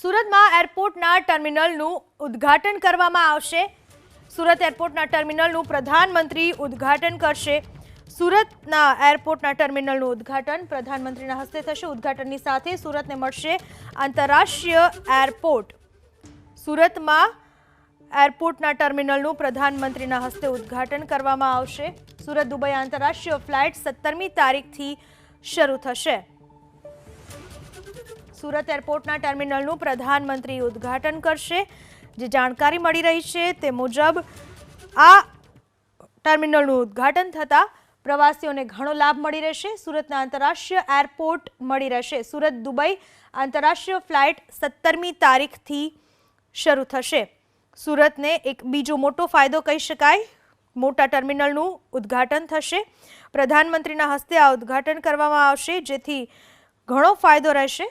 સુરતમાં એરપોર્ટના ટર્મિનલનું ઉદ્ઘાટન કરવામાં આવશે. સુરત એરપોર્ટના ટર્મિનલનું પ્રધાનમંત્રી ઉદ્ઘાટન કરશે. સુરતના એરપોર્ટના ટર્મિનલનું ઉદ્ઘાટન પ્રધાનમંત્રીના હસ્તે થશે. ઉદ્ઘાટનની સાથે સુરતને મળશે આંતરરાષ્ટ્રીય એરપોર્ટ. સુરતમાં એરપોર્ટના ટર્મિનલનું પ્રધાનમંત્રીના હસ્તે ઉદ્ઘાટન કરવામાં આવશે. સુરત દુબઈ આંતરરાષ્ટ્રીય ફ્લાઇટ સત્તરમી તારીખથી શરૂ થશે. સુરત એરપોર્ટના ટર્મિનલનું પ્રધાનમંત્રી ઉદ્ઘાટન કરશે. જે જાણકારી મળી રહી છે તે મુજબ આ ટર્મિનલનું ઉદ્ઘાટન થતાં પ્રવાસીઓને ઘણો લાભ મળી રહેશે. સુરતના આંતરરાષ્ટ્રીય એરપોર્ટ મળી રહેશે. સુરત, દુબઈ આંતરરાષ્ટ્રીય ફ્લાઇટ સત્તરમી તારીખથી શરૂ થશે. સુરતને એક બીજો મોટો ફાયદો કહી શકાય. મોટા ટર્મિનલનું ઉદ્ઘાટન થશે. પ્રધાનમંત્રીના હસ્તે આ ઉદ્ઘાટન કરવામાં આવશે. જેથી ઘણો ફાયદો રહેશે.